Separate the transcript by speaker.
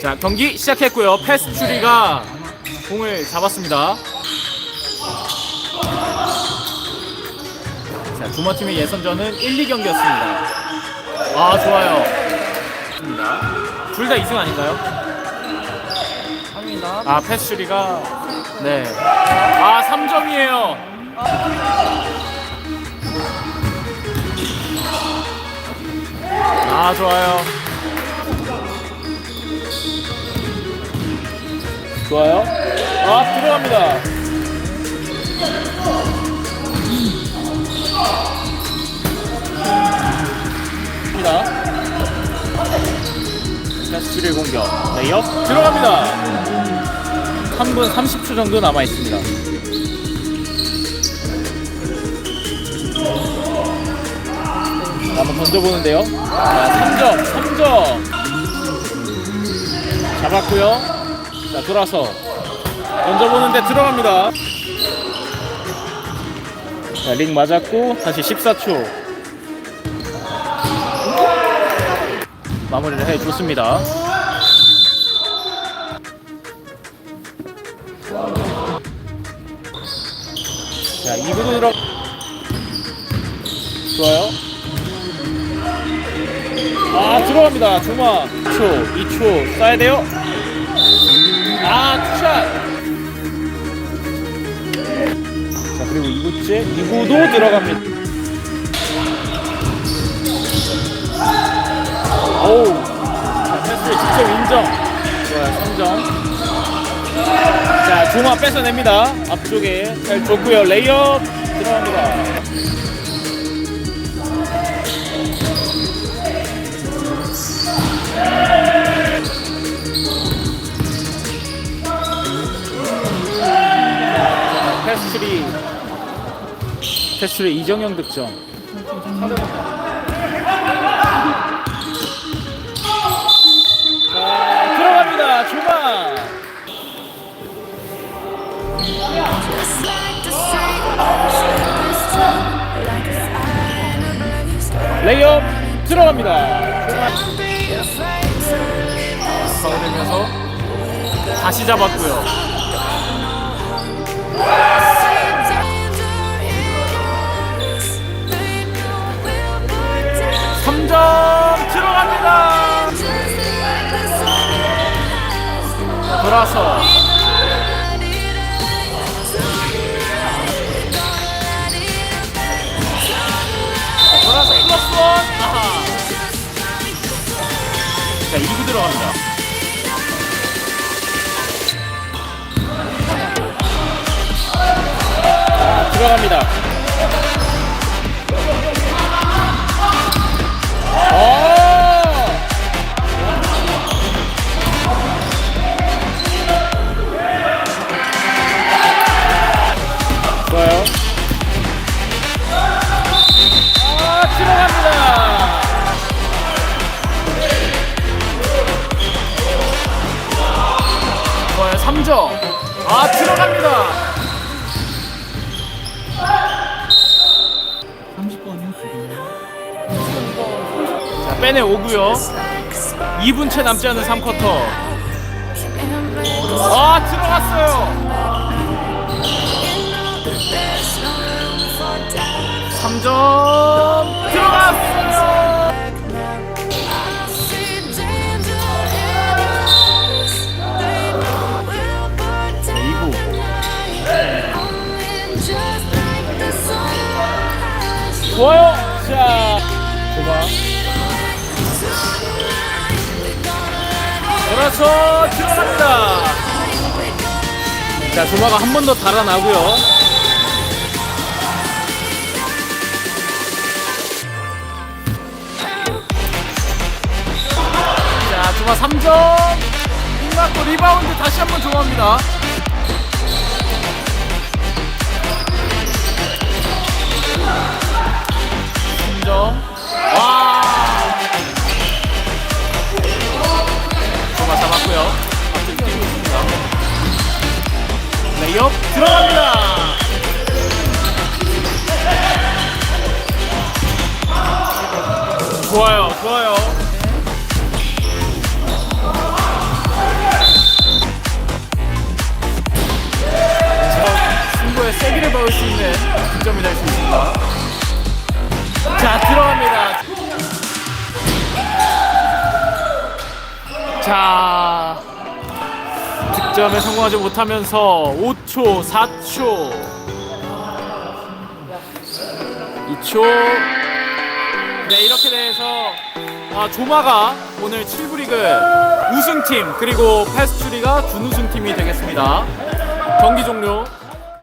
Speaker 1: 자 경기 시작했고요. 패스 추리가 공을 잡았습니다. 자 두머 팀의 예선전은 1, 2경기였습니다. 아 좋아요. 둘 다 2승 아닌가요? 아 패스 추리가 네. 아 3점이에요. 아 좋아요. 좋아요. 아 들어갑니다. 입니다. 패스 추리 공격. 레이업 들어갑니다. 3분 30초 정도 남아 있습니다. 한번 던져보는데요. 자, 3점, 3점. 잡았고요. 자, 돌아서 던져보는데 들어갑니다. 자, 링 맞았고 다시 14초. 마무리를 해줬습니다. 자, 2구도 들어. 좋아요. 아, 들어갑니다. 조마. 2초, 2초. 쏴야 돼요. 아, 투샷. 자, 그리고 2구째. 2구도 들어갑니다. 오우. 자, 패스 직접 인정. 좋아요, 3점. 자, 조마 뺏어냅니다. 앞쪽에 잘 줬고요. 레이업 들어갑니다. 패스트리 패스트리 이정영 득점. 자, 들어갑니다. star. 레이업 들어갑니다. 파울되면서 다시 잡았고요. 3점 들어갑니다. 돌아서 돌아서 플러스 원. 아하. 자 2구 들어갑니다. 자, 들어갑니다. 아 들어갑니다. 30번이요? 자 빼내 오고요. Like a spark 2분 채 남지 않은 3쿼터. and break 아 들어갔어요. You know 좋아요. 자 조마 돌아서 들어갑니다. 자 조마가 한 번 더 달아나고요. 자 조마 3점. 빗 맞고 리바운드 다시 한 번 조마입니다 점. 와! 조마 잡았고요. 앞쪽 뛰고 있습니다. 레이업 들어갑니다. 좋아요, 좋아요. 네, 승부의 세기를 받을 수 있는 득점이 될 수 있습니다. 자 들어갑니다. 자 득점에 성공하지 못하면서 5초 4초. 2초. 네 이렇게 돼서 아, 조마가 오늘 7부 리그 우승팀 그리고 패스츄리가 준우승팀이 되겠습니다. 경기 종료.